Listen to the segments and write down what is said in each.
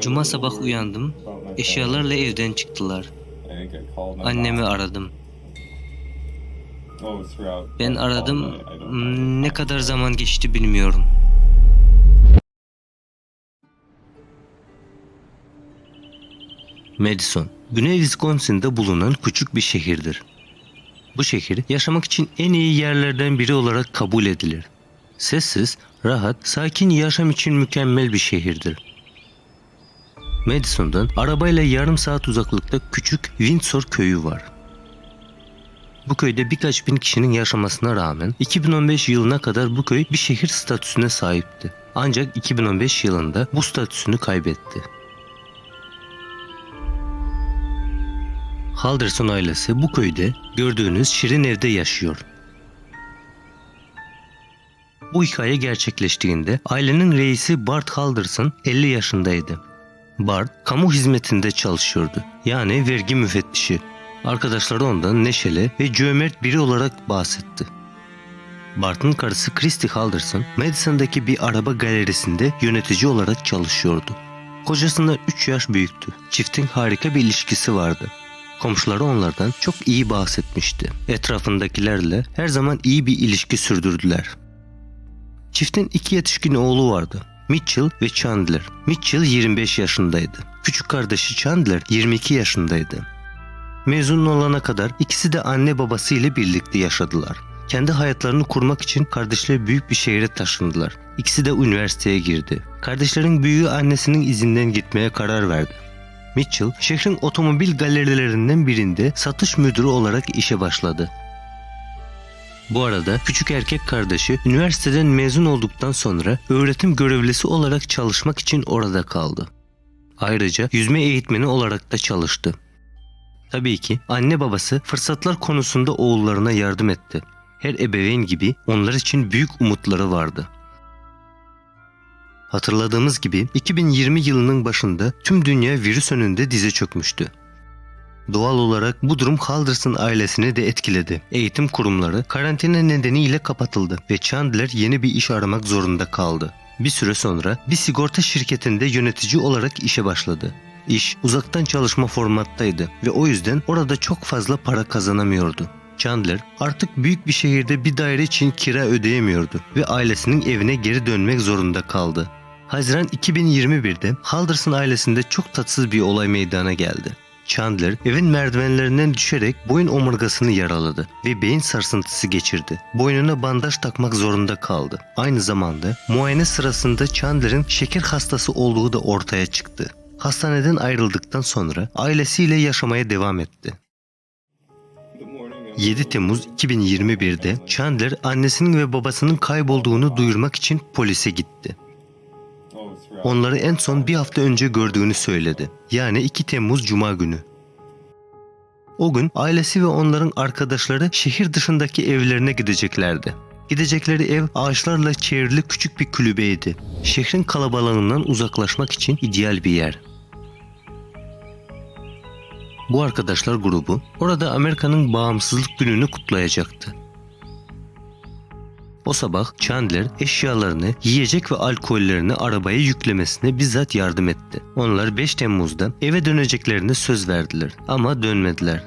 Cuma sabah uyandım. Eşyalarla evden çıktılar. Annemi aradım. Ben aradım. Ne kadar zaman geçti bilmiyorum. Madison, Güney Wisconsin'de bulunan küçük bir şehirdir. Bu şehir yaşamak için en iyi yerlerden biri olarak kabul edilir. Sessiz, rahat, sakin yaşam için mükemmel bir şehirdir. Madison'dan arabayla yarım saat uzaklıkta küçük Windsor köyü var. Bu köyde birkaç bin kişinin yaşamasına rağmen 2015 yılına kadar bu köy bir şehir statüsüne sahipti. Ancak 2015 yılında bu statüsünü kaybetti. Halderson ailesi bu köyde gördüğünüz şirin evde yaşıyor. Bu hikaye gerçekleştiğinde ailenin reisi Bart Halderson 50 yaşındaydı. Bart kamu hizmetinde çalışıyordu. Yani vergi müfettişi. Arkadaşları ondan neşeli ve cömert biri olarak bahsetti. Bart'ın karısı Christy Halderson, Madison'daki bir araba galerisinde yönetici olarak çalışıyordu. Kocasından 3 yaş büyüktü. Çiftin harika bir ilişkisi vardı. Komşuları onlardan çok iyi bahsetmişti. Etrafındakilerle her zaman iyi bir ilişki sürdürdüler. Çiftin iki yetişkin oğlu vardı. Mitchell ve Chandler. Mitchell 25 yaşındaydı. Küçük kardeşi Chandler 22 yaşındaydı. Mezun olana kadar ikisi de anne babası ile birlikte yaşadılar. Kendi hayatlarını kurmak için kardeşleri büyük bir şehre taşındılar. İkisi de üniversiteye girdi. Kardeşlerin büyüğü annesinin izinden gitmeye karar verdi. Mitchell, şehrin otomobil galerilerinden birinde satış müdürü olarak işe başladı. Bu arada küçük erkek kardeşi üniversiteden mezun olduktan sonra öğretim görevlisi olarak çalışmak için orada kaldı. Ayrıca yüzme eğitmeni olarak da çalıştı. Tabii ki anne babası fırsatlar konusunda oğullarına yardım etti. Her ebeveyn gibi onlar için büyük umutları vardı. Hatırladığımız gibi 2020 yılının başında tüm dünya virüs önünde dize çökmüştü. Doğal olarak bu durum Halderson ailesini de etkiledi. Eğitim kurumları karantina nedeniyle kapatıldı ve Chandler yeni bir iş aramak zorunda kaldı. Bir süre sonra bir sigorta şirketinde yönetici olarak işe başladı. İş uzaktan çalışma formattaydı ve o yüzden orada çok fazla para kazanamıyordu. Chandler artık büyük bir şehirde bir daire için kira ödeyemiyordu ve ailesinin evine geri dönmek zorunda kaldı. Haziran 2021'de Halderson ailesinde çok tatsız bir olay meydana geldi. Chandler evin merdivenlerinden düşerek boyun omurgasını yaraladı ve beyin sarsıntısı geçirdi. Boynuna bandaj takmak zorunda kaldı. Aynı zamanda muayene sırasında Chandler'ın şeker hastası olduğu da ortaya çıktı. Hastaneden ayrıldıktan sonra ailesiyle yaşamaya devam etti. 7 Temmuz 2021'de Chandler annesinin ve babasının kaybolduğunu duyurmak için polise gitti. Onları en son bir hafta önce gördüğünü söyledi. Yani 2 Temmuz Cuma günü. O gün ailesi ve onların arkadaşları şehir dışındaki evlerine gideceklerdi. Gidecekleri ev ağaçlarla çevrili küçük bir kulübeydi. Şehrin kalabalığından uzaklaşmak için ideal bir yer. Bu arkadaşlar grubu orada Amerika'nın bağımsızlık gününü kutlayacaktı. O sabah Chandler eşyalarını, yiyecek ve alkollerini arabaya yüklemesine bizzat yardım etti. Onlar 5 Temmuz'da eve döneceklerine söz verdiler ama dönmediler.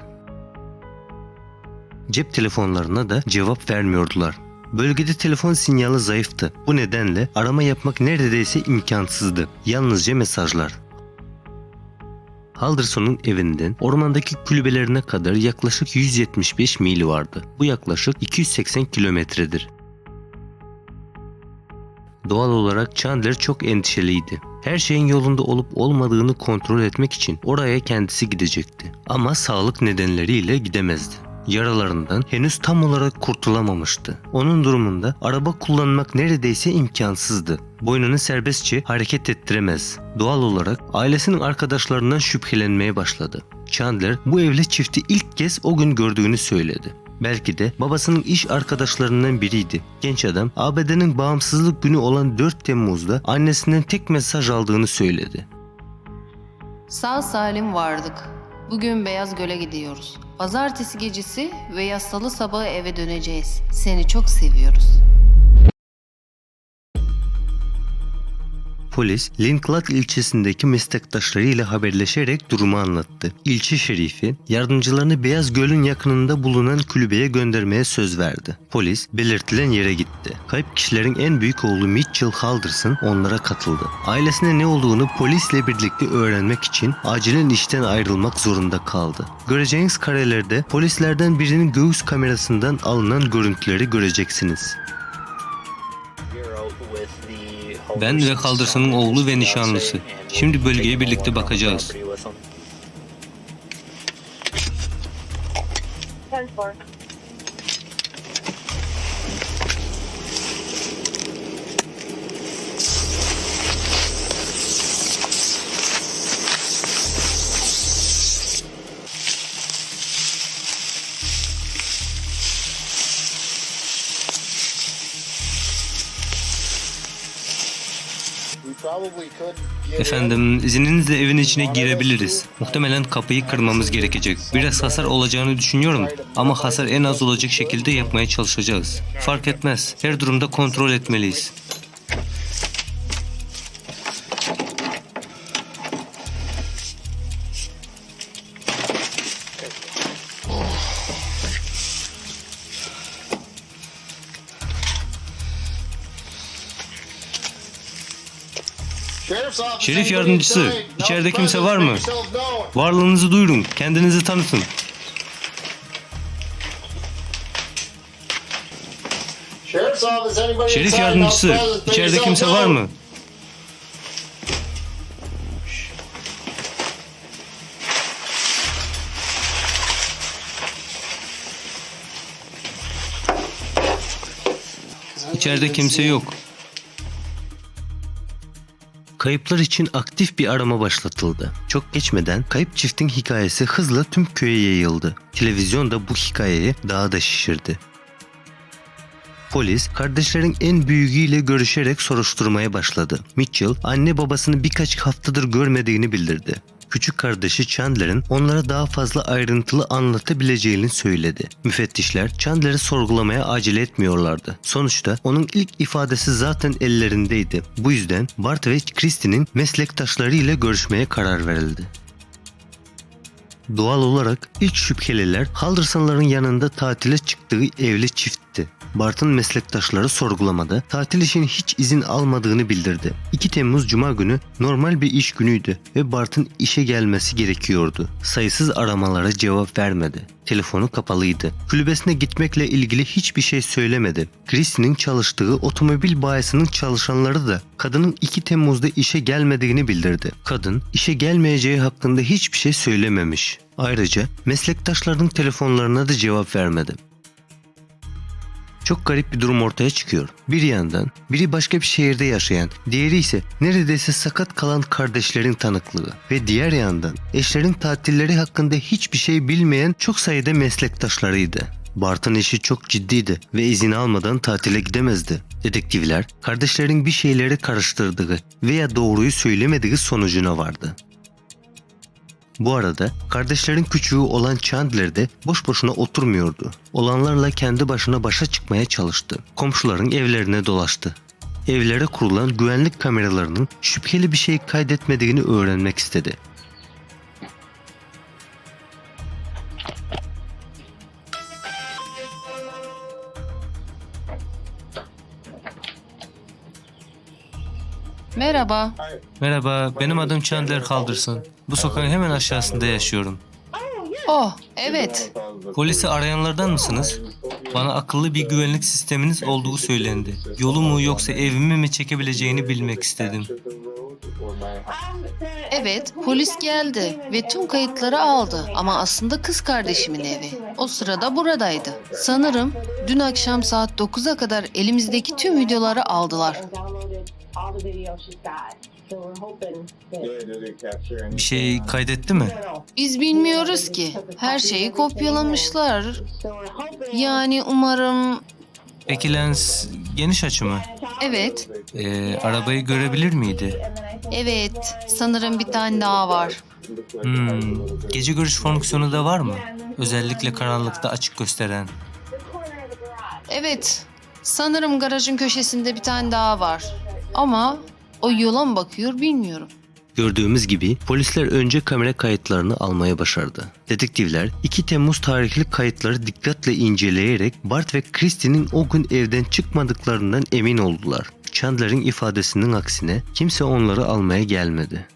Cep telefonlarına da cevap vermiyordular. Bölgede telefon sinyali zayıftı. Bu nedenle arama yapmak neredeyse imkansızdı. Yalnızca mesajlar. Halderson'un evinden ormandaki kulübelerine kadar yaklaşık 175 mil vardı. Bu yaklaşık 280 kilometredir. Doğal olarak Chandler çok endişeliydi. Her şeyin yolunda olup olmadığını kontrol etmek için oraya kendisi gidecekti. Ama sağlık nedenleriyle gidemezdi. Yaralarından henüz tam olarak kurtulamamıştı. Onun durumunda araba kullanmak neredeyse imkansızdı. Boynunu serbestçe hareket ettiremez. Doğal olarak ailesinin arkadaşlarından şüphelenmeye başladı. Chandler bu evli çifti ilk kez o gün gördüğünü söyledi. Belki de babasının iş arkadaşlarından biriydi. Genç adam ABD'nin bağımsızlık günü olan 4 Temmuz'da annesinden tek mesaj aldığını söyledi. Sağ salim vardık. Bugün Beyaz Göl'e gidiyoruz. Pazartesi gecesi veya salı sabahı eve döneceğiz. Seni çok seviyoruz. Polis, Linklat ilçesindeki meslektaşlarıyla haberleşerek durumu anlattı. İlçe şerifi, yardımcılarını Beyaz Göl'ün yakınında bulunan kulübeye göndermeye söz verdi. Polis, belirtilen yere gitti. Kayıp kişilerin en büyük oğlu Mitchell Halderson onlara katıldı. Ailesine ne olduğunu polisle birlikte öğrenmek için acilen işten ayrılmak zorunda kaldı. Göreceğiniz karelerde polislerden birinin göğüs kamerasından alınan görüntüleri göreceksiniz. Ben ve Kaldırsın'ın oğlu ve nişanlısı. Şimdi bölgeye birlikte bakacağız. Efendim, izninizle evin içine girebiliriz. Muhtemelen kapıyı kırmamız gerekecek. Biraz hasar olacağını düşünüyorum ama hasar en az olacak şekilde yapmaya çalışacağız. Fark etmez. Her durumda kontrol etmeliyiz. Şerif yardımcısı, içeride kimse var mı? Varlığınızı duyurun. Kendinizi tanıtın. Şerif yardımcısı, içeride kimse var mı? İçeride kimse yok. Kayıplar için aktif bir arama başlatıldı. Çok geçmeden kayıp çiftin hikayesi hızla tüm köye yayıldı. Televizyon da bu hikayeyi daha da şişirdi. Polis kardeşlerin en büyüğüyle görüşerek soruşturmaya başladı. Mitchell anne babasını birkaç haftadır görmediğini bildirdi. Küçük kardeşi Chandler'ın onlara daha fazla ayrıntılı anlatabileceğini söyledi. Müfettişler Chandler'ı sorgulamaya acele etmiyorlardı. Sonuçta onun ilk ifadesi zaten ellerindeydi. Bu yüzden Bart ve Christie'nin meslektaşlarıyla görüşmeye karar verildi. Doğal olarak ilk şüpheliler Halderson'ların yanında tatile çıktığı evli çiftti. Bart'ın meslektaşları sorgulamada tatil için hiç izin almadığını bildirdi. 2 Temmuz Cuma günü normal bir iş günüydü ve Bart'ın işe gelmesi gerekiyordu. Sayısız aramalara cevap vermedi. Telefonu kapalıydı. Kulübesine gitmekle ilgili hiçbir şey söylemedi. Christie'nin çalıştığı otomobil bayisinin çalışanları da kadının 2 Temmuz'da işe gelmediğini bildirdi. Kadın işe gelmeyeceği hakkında hiçbir şey söylememiş. Ayrıca meslektaşlarının telefonlarına da cevap vermedi. Çok garip bir durum ortaya çıkıyor. Bir yandan biri başka bir şehirde yaşayan, diğeri ise neredeyse sakat kalan kardeşlerin tanıklığı ve diğer yandan eşlerin tatilleri hakkında hiçbir şey bilmeyen çok sayıda meslektaşlarıydı. Bart'ın işi çok ciddiydi ve izin almadan tatile gidemezdi. Dedektifler kardeşlerin bir şeyleri karıştırdığı veya doğruyu söylemediği sonucuna vardı. Bu arada kardeşlerin küçüğü olan Chandler de boş boşuna oturmuyordu. Olanlarla kendi başına başa çıkmaya çalıştı. Komşuların evlerine dolaştı. Evlere kurulan güvenlik kameralarının şüpheli bir şey kaydetmediğini öğrenmek istedi. Merhaba. Merhaba, benim adım Chandler Kaldırsın. Bu sokağın hemen aşağısında yaşıyorum. Oh, evet. Polisi arayanlardan mısınız? Bana akıllı bir güvenlik sisteminiz olduğu söylendi. Yolumu yoksa evimi mi çekebileceğini bilmek istedim. Evet, polis geldi ve tüm kayıtları aldı ama aslında kız kardeşimin evi. O sırada buradaydı. Sanırım dün akşam saat 9'a kadar elimizdeki tüm videoları aldılar. Bir şey kaydetti mi? Biz bilmiyoruz ki. Her şeyi kopyalamışlar. Yani umarım... Peki lens geniş açı mı? Evet, Ee, arabayı görebilir miydi? evet. Sanırım bir tane daha var. Hmm, gece görüş fonksiyonu da var mı? Özellikle karanlıkta açık gösteren. Evet, sanırım garajın köşesinde bir tane daha var. Ama O yola mı bakıyor bilmiyorum. Gördüğümüz gibi polisler önce kamera kayıtlarını almaya başardı. Detektifler 2 Temmuz tarihli kayıtları dikkatle inceleyerek Bart ve Christie'nin o gün evden çıkmadıklarından emin oldular. Chandler'ın ifadesinin aksine kimse onları almaya gelmedi.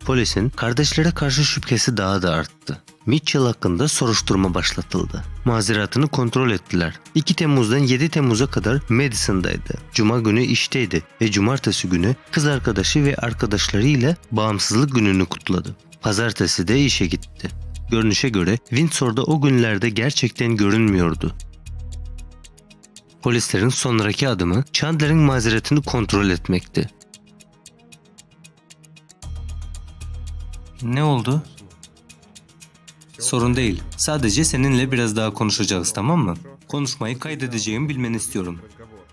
Polisin kardeşlere karşı şüphesi daha da arttı. Mitchell hakkında soruşturma başlatıldı. Mazeratını kontrol ettiler. 2 Temmuz'dan 7 Temmuz'a kadar Madison'daydı. Cuma günü işteydi ve cumartesi günü kız arkadaşı ve arkadaşlarıyla bağımsızlık gününü kutladı. Pazartesi de işe gitti. Görünüşe göre Windsor'da o günlerde gerçekten görünmüyordu. Polislerin sonraki adımı Chandler'ın mazeretini kontrol etmekti. Ne oldu? Sorun değil. Sadece seninle biraz daha konuşacağız tamam mı? Konuşmayı kaydedeceğimi bilmeni istiyorum.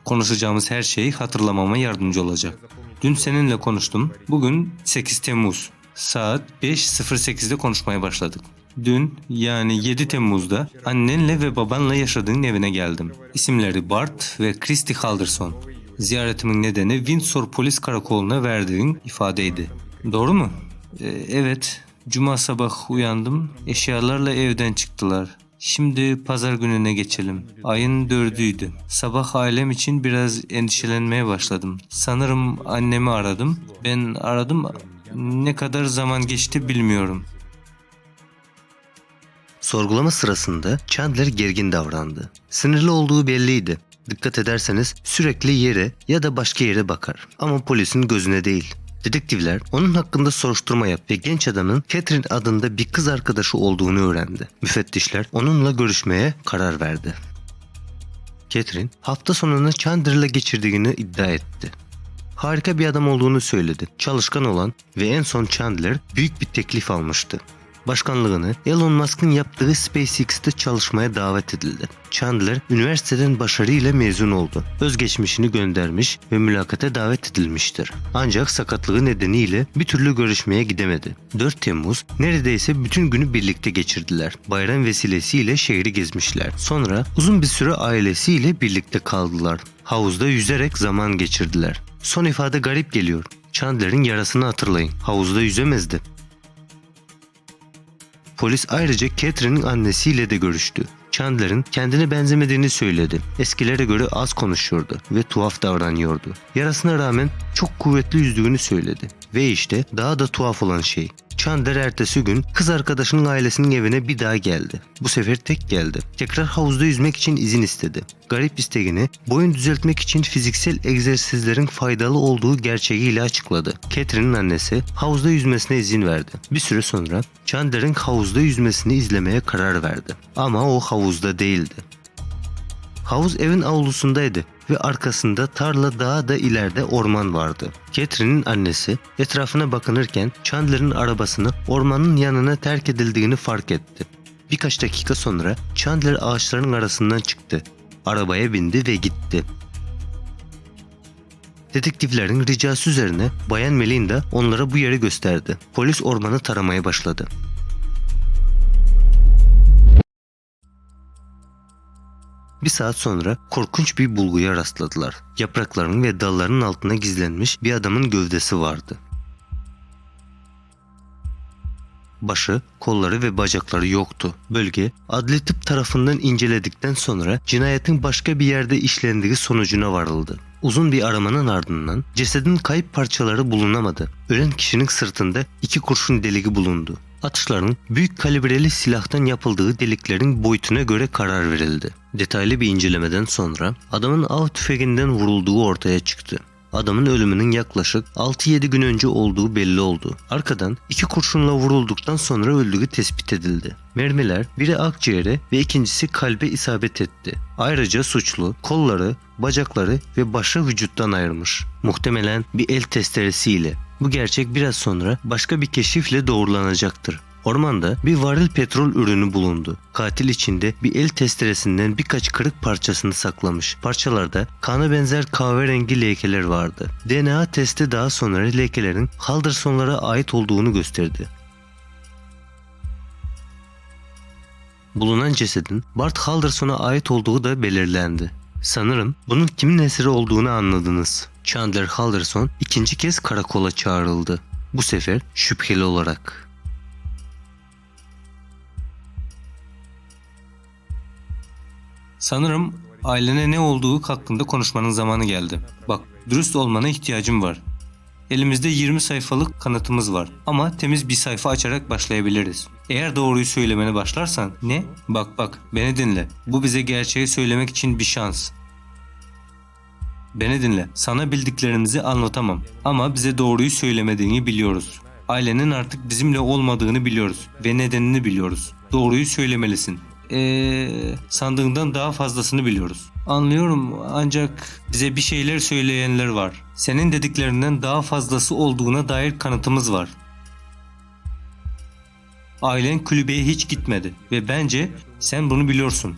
Konuşacağımız her şey hatırlamama yardımcı olacak. Dün seninle konuştum. Bugün 8 Temmuz. Saat 5.08'de konuşmaya başladık. Dün yani 7 Temmuz'da annenle ve babanla yaşadığın evine geldim. İsimleri Bart ve Christy Halderson. Ziyaretimin nedeni Windsor Polis Karakolu'na verdiğin ifadeydi. Doğru mu? Ee, evet. Cuma sabah uyandım. Eşyalarla evden çıktılar. Şimdi pazar gününe geçelim. Ayın dördüydü. Sabah ailem için biraz endişelenmeye başladım. Sanırım annemi aradım. Ben aradım. Ne kadar zaman geçti bilmiyorum. Sorgulama sırasında Chandler gergin davrandı. Sinirli olduğu belliydi. Dikkat ederseniz sürekli yere ya da başka yere bakar. Ama polisin gözüne değil. Dedektifler onun hakkında soruşturma yap ve genç adamın Catherine adında bir kız arkadaşı olduğunu öğrendi. Müfettişler onunla görüşmeye karar verdi. Catherine hafta sonunu Chandler'la geçirdiğini iddia etti. Harika bir adam olduğunu söyledi. Çalışkan olan ve en son Chandler büyük bir teklif almıştı. Başkanlığını Elon Musk'ın yaptığı SpaceX'te çalışmaya davet edildi. Chandler üniversiteden başarıyla mezun oldu. Özgeçmişini göndermiş ve mülakata davet edilmiştir. Ancak sakatlığı nedeniyle bir türlü görüşmeye gidemedi. 4 Temmuz neredeyse bütün günü birlikte geçirdiler. Bayram vesilesiyle şehri gezmişler. Sonra uzun bir süre ailesiyle birlikte kaldılar. Havuzda yüzerek zaman geçirdiler. Son ifade garip geliyor. Chandler'ın yarasını hatırlayın. Havuzda yüzemezdi. Polis ayrıca Catherine'in annesiyle de görüştü. Chandler'ın kendine benzemediğini söyledi. Eskilere göre az konuşuyordu ve tuhaf davranıyordu. Yarasına rağmen çok kuvvetli yüzdüğünü söyledi. Ve işte daha da tuhaf olan şey. Chandler ertesi gün kız arkadaşının ailesinin evine bir daha geldi. Bu sefer tek geldi. Tekrar havuzda yüzmek için izin istedi. Garip isteğini boyun düzeltmek için fiziksel egzersizlerin faydalı olduğu gerçeğiyle açıkladı. Catherine'in annesi havuzda yüzmesine izin verdi. Bir süre sonra Chandler'ın havuzda yüzmesini izlemeye karar verdi. Ama o havuzda değildi. Havuz evin avlusundaydı ve arkasında tarla daha da ileride orman vardı. Catherine'in annesi etrafına bakınırken Chandler'ın arabasını ormanın yanına terk edildiğini fark etti. Birkaç dakika sonra Chandler ağaçların arasından çıktı. Arabaya bindi ve gitti. Detektiflerin ricası üzerine Bayan Melinda onlara bu yeri gösterdi. Polis ormanı taramaya başladı. Bir saat sonra korkunç bir bulguya rastladılar. Yaprakların ve dalların altına gizlenmiş bir adamın gövdesi vardı. Başı, kolları ve bacakları yoktu. Bölge adli tıp tarafından inceledikten sonra cinayetin başka bir yerde işlendiği sonucuna varıldı. Uzun bir aramanın ardından cesedin kayıp parçaları bulunamadı. Ölen kişinin sırtında iki kurşun deliği bulundu. Atışların büyük kalibreli silahtan yapıldığı deliklerin boyutuna göre karar verildi. Detaylı bir incelemeden sonra adamın av tüfeğinden vurulduğu ortaya çıktı. Adamın ölümünün yaklaşık 6-7 gün önce olduğu belli oldu. Arkadan iki kurşunla vurulduktan sonra öldüğü tespit edildi. Mermiler biri akciğere ve ikincisi kalbe isabet etti. Ayrıca suçlu kolları, bacakları ve başı vücuttan ayırmış. Muhtemelen bir el testeresiyle. Bu gerçek biraz sonra başka bir keşifle doğrulanacaktır. Ormanda bir varil petrol ürünü bulundu. Katil içinde bir el testeresinden birkaç kırık parçasını saklamış. Parçalarda kana benzer kahverengi lekeler vardı. DNA testi daha sonra lekelerin Halderson'lara ait olduğunu gösterdi. Bulunan cesedin Bart Halderson'a ait olduğu da belirlendi. Sanırım bunun kimin eseri olduğunu anladınız. Chandler Halderson ikinci kez karakola çağrıldı. Bu sefer şüpheli olarak. Sanırım ailene ne olduğu hakkında konuşmanın zamanı geldi. Bak, dürüst olmana ihtiyacım var. Elimizde 20 sayfalık kanıtımız var ama temiz bir sayfa açarak başlayabiliriz. Eğer doğruyu söylemene başlarsan ne? Bak bak beni dinle. Bu bize gerçeği söylemek için bir şans. Beni dinle. Sana bildiklerimizi anlatamam ama bize doğruyu söylemediğini biliyoruz. Ailenin artık bizimle olmadığını biliyoruz ve nedenini biliyoruz. Doğruyu söylemelisin. Eee sandığından daha fazlasını biliyoruz. Anlıyorum ancak bize bir şeyler söyleyenler var. Senin dediklerinden daha fazlası olduğuna dair kanıtımız var. Ailen kulübeye hiç gitmedi ve bence sen bunu biliyorsun.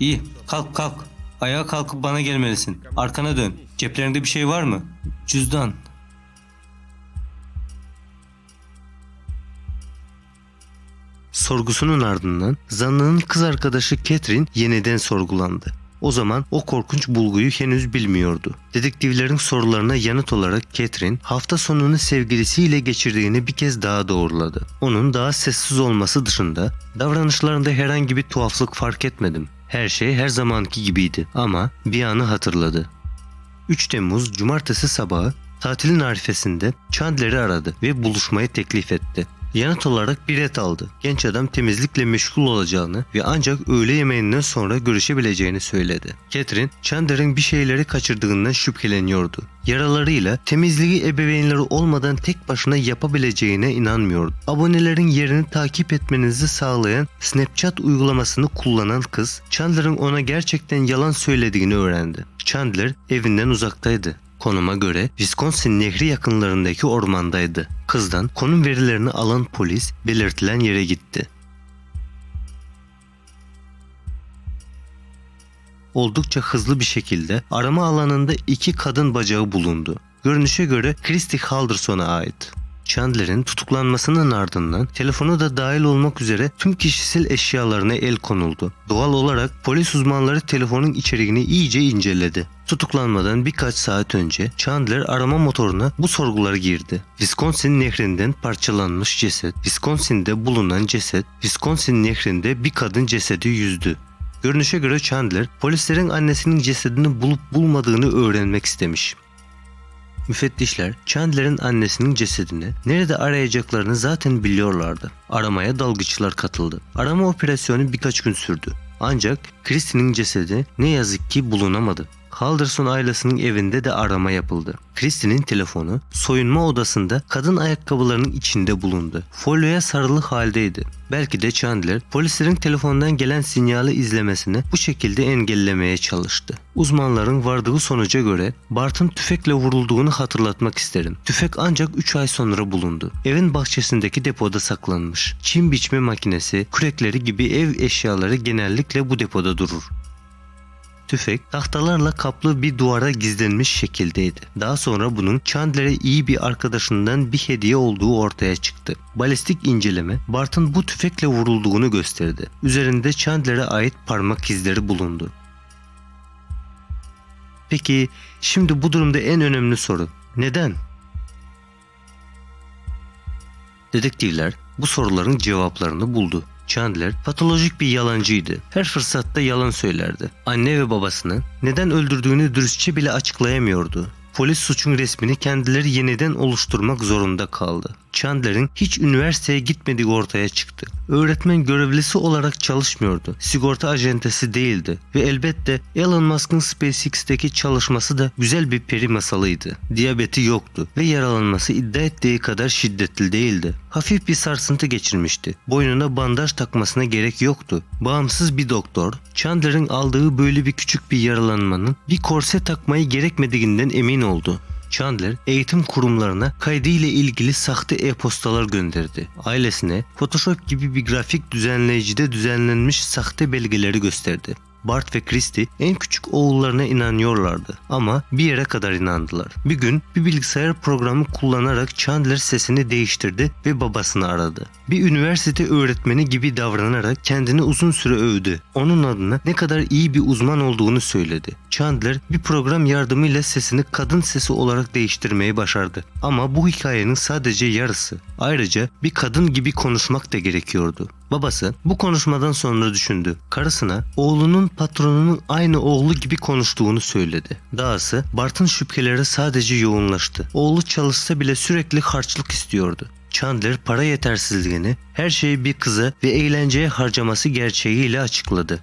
İyi, kalk kalk. Ayağa kalkıp bana gelmelisin. Arkana dön. Ceplerinde bir şey var mı? Cüzdan. Sorgusunun ardından zanlının kız arkadaşı Catherine yeniden sorgulandı. O zaman o korkunç bulguyu henüz bilmiyordu. Dedektiflerin sorularına yanıt olarak Catherine hafta sonunu sevgilisiyle geçirdiğini bir kez daha doğruladı. Onun daha sessiz olması dışında davranışlarında herhangi bir tuhaflık fark etmedim. Her şey her zamanki gibiydi ama bir anı hatırladı. 3 Temmuz Cumartesi sabahı tatilin arifesinde Chandler'i aradı ve buluşmayı teklif etti. Yanıt olarak bilet aldı. Genç adam temizlikle meşgul olacağını ve ancak öğle yemeğinden sonra görüşebileceğini söyledi. Catherine, Chandler'ın bir şeyleri kaçırdığından şüpheleniyordu. Yaralarıyla temizliği ebeveynleri olmadan tek başına yapabileceğine inanmıyordu. Abonelerin yerini takip etmenizi sağlayan Snapchat uygulamasını kullanan kız, Chandler'ın ona gerçekten yalan söylediğini öğrendi. Chandler evinden uzaktaydı. Konuma göre Wisconsin nehri yakınlarındaki ormandaydı. Kızdan konum verilerini alan polis belirtilen yere gitti. Oldukça hızlı bir şekilde arama alanında iki kadın bacağı bulundu. Görünüşe göre Christy Halderson'a ait. Chandler'in tutuklanmasının ardından telefonu da dahil olmak üzere tüm kişisel eşyalarına el konuldu. Doğal olarak polis uzmanları telefonun içeriğini iyice inceledi. Tutuklanmadan birkaç saat önce Chandler arama motoruna bu sorguları girdi. Wisconsin nehrinden parçalanmış ceset, Wisconsin'de bulunan ceset, Wisconsin nehrinde bir kadın cesedi yüzdü. Görünüşe göre Chandler polislerin annesinin cesedini bulup bulmadığını öğrenmek istemiş. Müfettişler Chandler'ın annesinin cesedini nerede arayacaklarını zaten biliyorlardı. Aramaya dalgıçlar katıldı. Arama operasyonu birkaç gün sürdü. Ancak Christie'nin cesedi ne yazık ki bulunamadı. Halderson ailesinin evinde de arama yapıldı. Christie'nin telefonu soyunma odasında kadın ayakkabılarının içinde bulundu. Folyoya sarılı haldeydi. Belki de Chandler polislerin telefondan gelen sinyali izlemesini bu şekilde engellemeye çalıştı. Uzmanların vardığı sonuca göre Bart'ın tüfekle vurulduğunu hatırlatmak isterim. Tüfek ancak 3 ay sonra bulundu. Evin bahçesindeki depoda saklanmış. Çim biçme makinesi, kürekleri gibi ev eşyaları genellikle bu depoda durur. Tüfek tahtalarla kaplı bir duvara gizlenmiş şekildeydi. Daha sonra bunun Chandler'e iyi bir arkadaşından bir hediye olduğu ortaya çıktı. Balistik inceleme Bart'ın bu tüfekle vurulduğunu gösterdi. Üzerinde Chandler'e ait parmak izleri bulundu. Peki şimdi bu durumda en önemli soru neden? Dedektifler bu soruların cevaplarını buldu. Chandler patolojik bir yalancıydı. Her fırsatta yalan söylerdi. Anne ve babasını neden öldürdüğünü dürüstçe bile açıklayamıyordu. Polis suçun resmini kendileri yeniden oluşturmak zorunda kaldı. Chandler'ın hiç üniversiteye gitmediği ortaya çıktı. Öğretmen görevlisi olarak çalışmıyordu. Sigorta ajentesi değildi. Ve elbette Elon Musk'ın SpaceX'teki çalışması da güzel bir peri masalıydı. Diyabeti yoktu ve yaralanması iddia ettiği kadar şiddetli değildi. Hafif bir sarsıntı geçirmişti. Boynuna bandaj takmasına gerek yoktu. Bağımsız bir doktor, Chandler'ın aldığı böyle bir küçük bir yaralanmanın bir korse takmayı gerekmediğinden emin oldu. Chandler eğitim kurumlarına kaydıyla ilgili sahte e-postalar gönderdi. Ailesine Photoshop gibi bir grafik düzenleyicide düzenlenmiş sahte belgeleri gösterdi. Bart ve Christy en küçük oğullarına inanıyorlardı ama bir yere kadar inandılar. Bir gün bir bilgisayar programı kullanarak Chandler sesini değiştirdi ve babasını aradı. Bir üniversite öğretmeni gibi davranarak kendini uzun süre övdü. Onun adına ne kadar iyi bir uzman olduğunu söyledi. Chandler bir program yardımıyla sesini kadın sesi olarak değiştirmeyi başardı. Ama bu hikayenin sadece yarısı. Ayrıca bir kadın gibi konuşmak da gerekiyordu. Babası bu konuşmadan sonra düşündü. Karısına oğlunun patronunun aynı oğlu gibi konuştuğunu söyledi. Dahası Bart'ın şüpheleri sadece yoğunlaştı. Oğlu çalışsa bile sürekli harçlık istiyordu. Chandler para yetersizliğini her şeyi bir kıza ve eğlenceye harcaması gerçeğiyle açıkladı.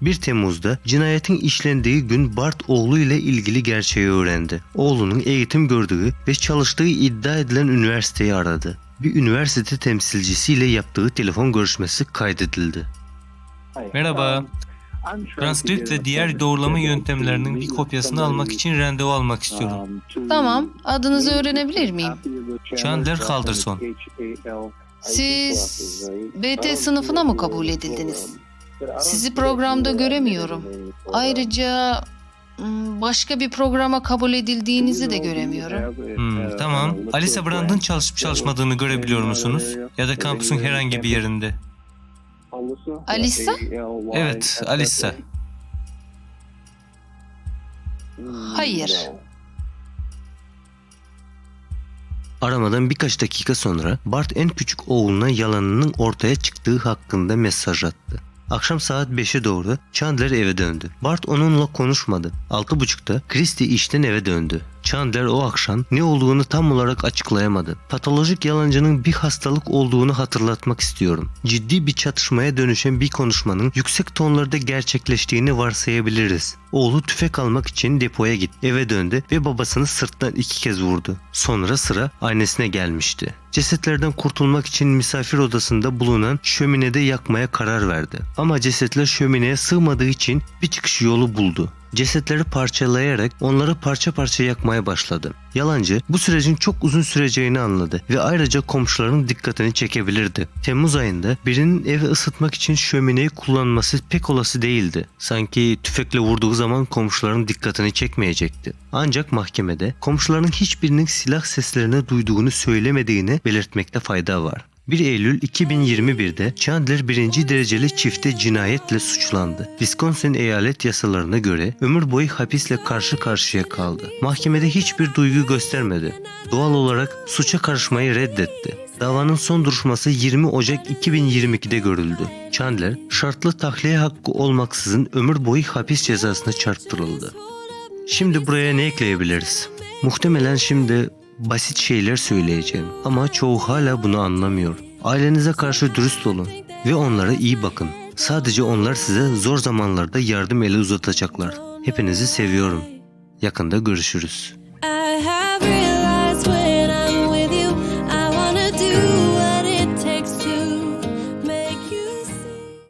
1 Temmuz'da cinayetin işlendiği gün Bart oğlu ile ilgili gerçeği öğrendi. Oğlunun eğitim gördüğü ve çalıştığı iddia edilen üniversiteyi aradı. Bir üniversite temsilcisiyle yaptığı telefon görüşmesi kaydedildi. Merhaba. Transkript ve diğer doğrulama yöntemlerinin bir kopyasını almak için randevu almak istiyorum. Tamam, adınızı öğrenebilir miyim? Chandler Calderson. Siz BT sınıfına mı kabul edildiniz? Sizi programda göremiyorum. Ayrıca başka bir programa kabul edildiğinizi de göremiyorum. Hmm, tamam. Alisa Brand'ın çalışıp çalışmadığını görebiliyor musunuz? Ya da kampüsün herhangi bir yerinde. Alisa? Evet, Alisa. Hayır. Aramadan birkaç dakika sonra Bart en küçük oğluna yalanının ortaya çıktığı hakkında mesaj attı. Akşam saat 5'e doğru Chandler eve döndü. Bart onunla konuşmadı. 6.30'da Christy işten eve döndü. Chandler o akşam ne olduğunu tam olarak açıklayamadı. Patolojik yalancının bir hastalık olduğunu hatırlatmak istiyorum. Ciddi bir çatışmaya dönüşen bir konuşmanın yüksek tonlarda gerçekleştiğini varsayabiliriz. Oğlu tüfek almak için depoya gitti. Eve döndü ve babasını sırttan iki kez vurdu. Sonra sıra annesine gelmişti. Cesetlerden kurtulmak için misafir odasında bulunan şöminede yakmaya karar verdi. Ama cesetler şömineye sığmadığı için bir çıkış yolu buldu. Cesetleri parçalayarak onları parça parça yakmaya başladı. Yalancı bu sürecin çok uzun süreceğini anladı ve ayrıca komşuların dikkatini çekebilirdi. Temmuz ayında birinin evi ısıtmak için şömineyi kullanması pek olası değildi. Sanki tüfekle vurduğu zaman komşuların dikkatini çekmeyecekti. Ancak mahkemede komşuların hiçbirinin silah seslerini duyduğunu söylemediğini belirtmekte fayda var. 1 Eylül 2021'de Chandler birinci dereceli çifte cinayetle suçlandı. Wisconsin eyalet yasalarına göre ömür boyu hapisle karşı karşıya kaldı. Mahkemede hiçbir duygu göstermedi. Doğal olarak suça karışmayı reddetti. Davanın son duruşması 20 Ocak 2022'de görüldü. Chandler şartlı tahliye hakkı olmaksızın ömür boyu hapis cezasına çarptırıldı. Şimdi buraya ne ekleyebiliriz? Muhtemelen şimdi basit şeyler söyleyeceğim ama çoğu hala bunu anlamıyor. Ailenize karşı dürüst olun ve onlara iyi bakın. Sadece onlar size zor zamanlarda yardım eli uzatacaklar. Hepinizi seviyorum. Yakında görüşürüz. I have